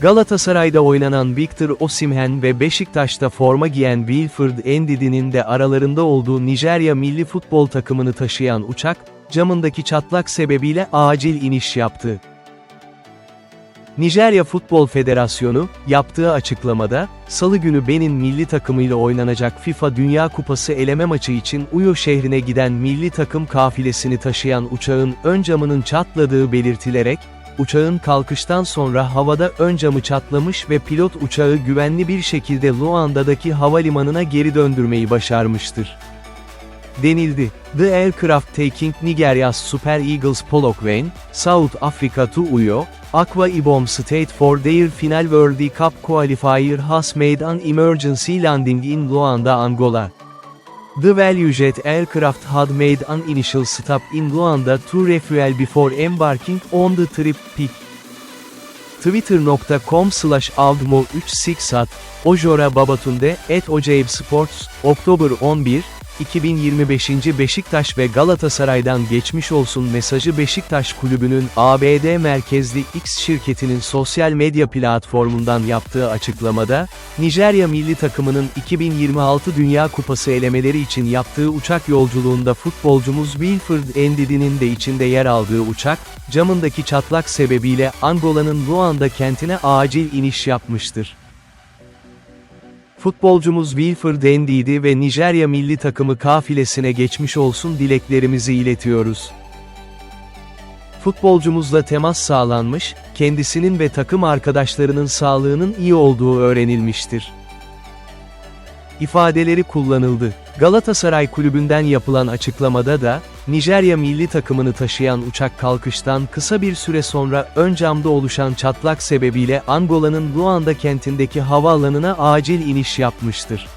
Galatasaray'da oynanan Victor Osimhen ve Beşiktaş'ta forma giyen Wilfred Ndidi'nin de aralarında olduğu Nijerya milli futbol takımını taşıyan uçak, camındaki çatlak sebebiyle acil iniş yaptı. Nijerya Futbol Federasyonu, yaptığı açıklamada, Salı günü Benin milli takımıyla oynanacak FIFA Dünya Kupası eleme maçı için Uyo şehrine giden milli takım kafilesini taşıyan uçağın ön camının çatladığı belirtilerek, uçağın kalkıştan sonra havada ön camı çatlamış ve pilot uçağı güvenli bir şekilde Luanda'daki havalimanına geri döndürmeyi başarmıştır denildi. The aircraft taking Nigeria's Super Eagles Polokwane, South Africa to Uyo, Akwa Ibom State for their final World Cup qualifier has made an emergency landing in Luanda, Angola. The Valuejet aircraft had made an initial stop in Luanda to refuel before embarking on the trip peak. Twitter.com slash avdmo 36at, Ojora Babatunde, et Ocayip Sports, Oktober 11, 2025. Beşiktaş ve Galatasaray'dan geçmiş olsun mesajı Beşiktaş Kulübü'nün ABD merkezli X şirketinin sosyal medya platformundan yaptığı açıklamada, Nijerya milli takımının 2026 Dünya Kupası elemeleri için yaptığı uçak yolculuğunda futbolcumuz Wilfred Ndidi'nin de içinde yer aldığı uçak, camındaki çatlak sebebiyle Angola'nın Luanda kentine acil iniş yapmıştır. Futbolcumuz Wilfred Ndidi ve Nijerya milli takımı kafilesine geçmiş olsun dileklerimizi iletiyoruz. Futbolcumuzla temas sağlanmış, kendisinin ve takım arkadaşlarının sağlığının iyi olduğu öğrenilmiştir. İfadeleri kullanıldı. Galatasaray kulübünden yapılan açıklamada da, Nijerya milli takımını taşıyan uçak kalkıştan kısa bir süre sonra ön camda oluşan çatlak sebebiyle Angola'nın Luanda kentindeki havaalanına acil iniş yapmıştır.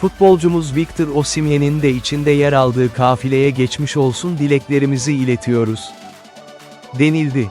Futbolcumuz Victor Osimhen'in de içinde yer aldığı kafileye geçmiş olsun dileklerimizi iletiyoruz. Denildi.